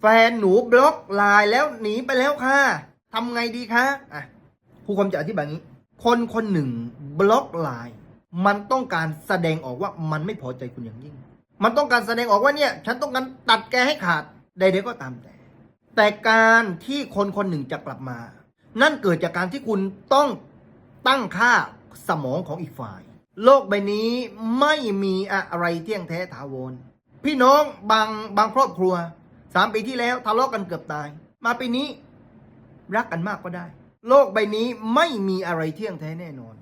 แฟนหนูบล็อกไลน์แล้วหนีไปแล้วค่ะทำไงดีคะอะครูคมจะอธิบายงี้ คนคนหนึ่งบล็อกไลน์มันต้องการแสดงออกว่ามันไม่พอใจคุณอย่างยิ่ง มันต้องการแสดงออกว่าเนี่ย ฉันต้องการตัดแกให้ขาดใดๆก็ตามแต่ แต่การที่คนคนหนึ่งจะกลับมา นั่นเกิดจากการที่คุณต้องตั้งค่าสมองของอีกฝ่าย โลกใบนี้ไม่มีอะไรเที่ยงแท้ถาวรพี่น้องบางบางครอบครัว สามปีที่แล้วทะเลาะกันเกือบตาย มาปีนี้รักกันมากก็ได้ โลกใบนี้ไม่มีอะไรเที่ยงแท้แน่นอน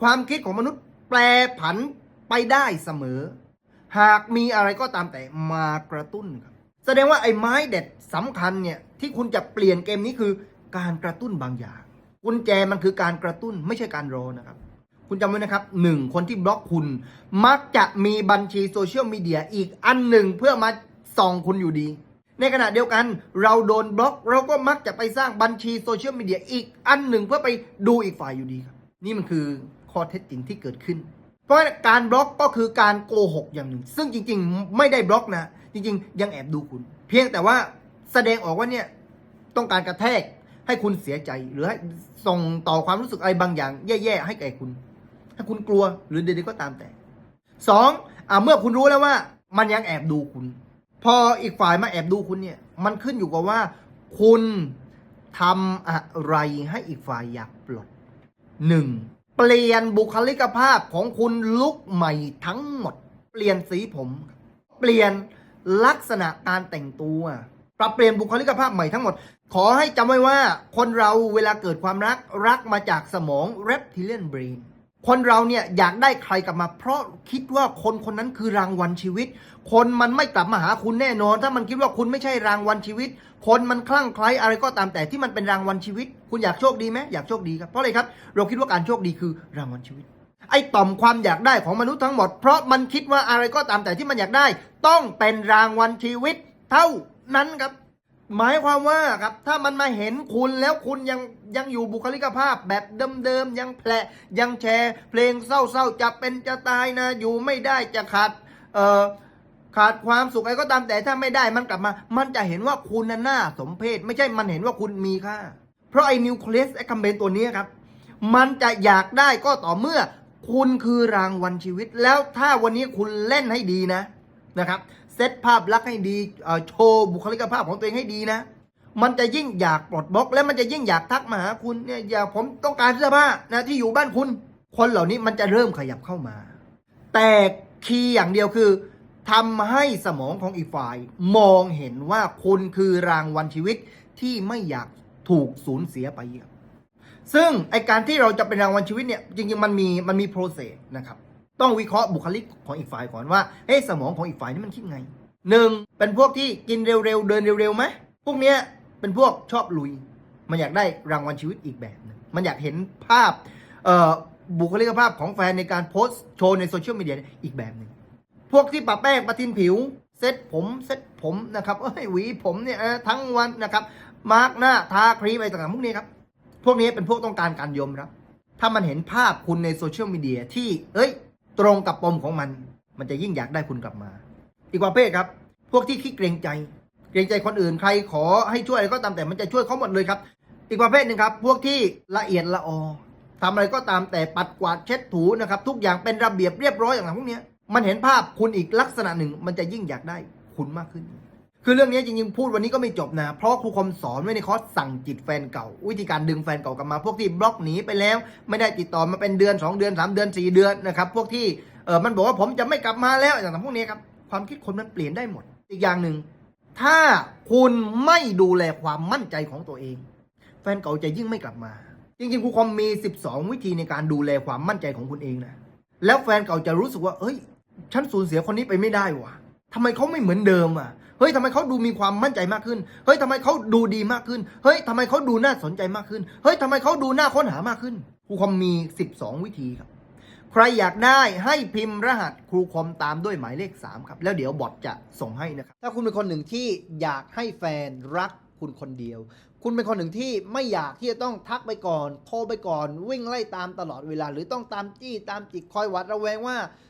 ความคิดของมนุษย์แปรผันไปได้เสมอ หากมีอะไรก็ตามแต่มากระตุ้นครับ แสดงว่าไอ้ไม้เด็ดสำคัญเนี่ยที่คุณจะเปลี่ยนเกมนี้คือการกระตุ้นบางอย่างกุญแจมันคือการกระตุ้นไม่ใช่การรอนะครับ คุณจำไว้นะครับหนึ่งคนที่บล็อกคุณ มักจะมีบัญชีโซเชียลมีเดียอีกอันหนึ่งเพื่อมาส่องคุณอยู่ดี ในขณะเดียวกันเราโดนบล็อก เราก็มักจะไปสร้างบัญชีโซเชียลมีเดียอีกอันหนึ่งเพื่อไปดูอีกฝ่ายอยู่ดีครับ นี่มันคือข้อเท็จจริงที่เกิดขึ้น เพราะการบล็อกก็คือการโกหกอย่างหนึ่ง ซึ่งจริง ๆ ไม่ได้บล็อกนะ จริง ๆ ยังแอบดูคุณ เพียงแต่ว่าแสดงออกว่าเนี่ยต้องการกระแทกให้คุณเสียใจหรือให้ส่งต่อความรู้สึกอะไรบางอย่าง แย่ๆให้แก่คุณให้คุณกลัวหรือใดๆก็ตามแต่สองอเมื่อคุณรู้แล้วว่า มันยังแอบดูคุณ พออีกฝ่ายมาแอบดูคุณเนี่ย มันขึ้นอยู่กับว่า คุณทำอะไรให้อีกฝ่ายอยากปลดหนึ่งเปลี่ยนบุคลิกภาพของคุณลุกใหม่ทั้งหมด เปลี่ยนสีผม เปลี่ยนลักษณะการแต่งตัวปรับเปลี่ยนบุคลิกภาพใหม่ทั้งหมด ขอให้จำไว้ว่าคนเราเวลาเกิดความรักรักมาจากสมอง reptilian brain คนเราเนี่ยอยากได้ใครกลับมา เพราะคิดว่าคนคนนั้นคือรางวัลชีวิต คนมันไม่กลับมาหาคุณแน่นอน ถ้ามันคิดว่าคุณไม่ใช่รางวัลชีวิต คนมันคลั่งไคล้อะไรก็ตามแต่ที่มันเป็นรางวัลชีวิต คุณอยากโชคดีไหมอยากโชคดีครับเพราะอะไรครับ เราคิดว่าการโชคดีคือรางวัลชีวิต ไอ้ต่อมความอยากได้ของมนุษย์ทั้งหมด เพราะมันคิดว่าอะไรก็ตามแต่ที่มันอยากได้ ต้องเป็นรางวัลชีวิต เท่านั้นครับ หมายความว่าครับถ้ามันมาเห็นคุณแล้วคุณยังยังอยู่บุคลิกภาพแบบเดิมๆยังแผลยังแชร์ เพลงเศร้าๆจะเป็นจะตายนะ อยู่ไม่ได้จะขาดเอ่อขาดความสุขอะไรก็ตามแต่ถ้าไม่ได้มันกลับมา มันจะเห็นว่าคุณน่ะน่าสมเพชไม่ใช่มันเห็นว่าคุณมีค่า เพราะไอ้นิวเคลียสไอ้คัมเบนตัวนี้ครับ มันจะอยากได้ก็ต่อเมื่อ คุณคือรางวัลชีวิต แล้วถ้าวันนี้คุณเล่นให้ดีนะนะครับ ซตภาพลักษณ์ให้ดีโชว์บุคลิกภาพของตัวเองให้ดีนะ มันจะยิ่งอยากปลดบล็อก และมันจะยิ่งอยากทักมาหาคุณเนี่ยอย่าผมต้องการเสื้อผ้านะที่อยู่บ้านคุณ คนเหล่านี้มันจะเริ่มขยับเข้ามา แต่คีย์อย่างเดียวคือทำให้สมองของอีกฝ่าย มองเห็นว่าคุณคือรางวัลชีวิตที่ไม่อยากถูกสูญเสียไปซึ่งไอการที่เราจะเป็นรางวัลชีวิตเนี่ยจริงๆมันมีมันมีโปรเซสนะครับ ต้องวิเคราะห์บุคลิกของอีกฝ่ายก่อนว่าเฮ้สมองของอีกฝ่ายนี่มันคิดไงหนึ่งเป็นพวกที่กินเร็วๆเดินเร็วๆไหมพวกเนี้ยเป็นพวกชอบลุย มันอยากได้รางวัลชีวิตอีกแบบหนึงมันอยากเห็นภาพเอ่อบุคลิกภาพของแฟนในการโพสต์โชว์ในโซเชียลมีเดียอีกแบบหนึ่งพวกที่ปะแป้งปะทินผิว เซ็ตผมเซ็ตผมนะครับเอ้ยหวีผมเนี่ยทั้งวันนะครับมาร์กหน้าทาครีมอะไรต่างๆพวกนี้ครับพวกนี้เป็นพวกต้องการการยอมรับ ถ้ามันเห็นภาพคุณในโซเชียลมีเดียที่เอ้ย ตรงกับปมของมัน มันจะยิ่งอยากได้คุณกลับมา อีกประเภทครับ พวกที่ขี้เกรงใจ เกรงใจคนอื่นใครขอให้ช่วยอะไรก็ตามแต่มันจะช่วยเขาหมดเลยครับ อีกประเภทหนึ่งครับ พวกที่ละเอียดละออทำอะไรก็ตามแต่ปัดกวาดเช็ดถูนะครับ ทุกอย่างเป็นระเบียบเรียบร้อยอย่างพวกนี้มันเห็นภาพคุณอีกลักษณะหนึ่ง มันจะยิ่งอยากได้คุณมากขึ้น คือเรื่องนี้จริงๆพูดวันนี้ก็ไม่จบนะ เพราะครูคมสอนไว้ในคอร์สสั่งจิตแฟนเก่า วิธีการดึงแฟนเก่ากลับมา พวกที่บล็อกหนีไปแล้ว ไม่ได้ติดต่อมาเป็นเดือน 2 เดือน 3 เดือน 4 เดือนนะครับพวกที่เออมันบอกว่าผมจะไม่กลับมาแล้วอย่างพวกนี้ครับความคิดคนมันเปลี่ยนได้หมด อีกอย่างหนึ่งถ้าคุณไม่ดูแลความมั่นใจของตัวเอง แฟนเก่าจะยิ่งไม่กลับมา จริงๆครูคอมมี 12 วิธีในการดูแลความมั่นใจของคุณเองนะแล้วแฟนเก่าจะรู้สึกว่า เอ้ยฉันสูญเสียคนนี้ไปไม่ได้วะทำไมเขาไม่เหมือนเดิมอะ เฮ้ยทำไมเขาดูมีความมั่นใจมากขึ้น เฮ้ยทำไมเขาดูดีมากขึ้น เฮ้ยทำไมเขาดูน่าสนใจมากขึ้น เฮ้ยทำไมเขาดูน่าค้นหามากขึ้น ครูคอมมี 12 วิธีครับ ใครอยากได้ให้พิมพ์รหัสครูคอมตามด้วยหมายเลข 3 ครับ แล้วเดี๋ยวบอทจะส่งให้นะครับ ถ้าคุณเป็นคนหนึ่งที่อยากให้แฟนรักคุณคนเดียว คุณเป็นคนหนึ่งที่ไม่อยากที่จะต้องทักไปก่อน โทรไปก่อน วิ่งไล่ตามตลอดเวลา หรือต้องตามจี้ตามจิกคอยหวัดระแวงว่า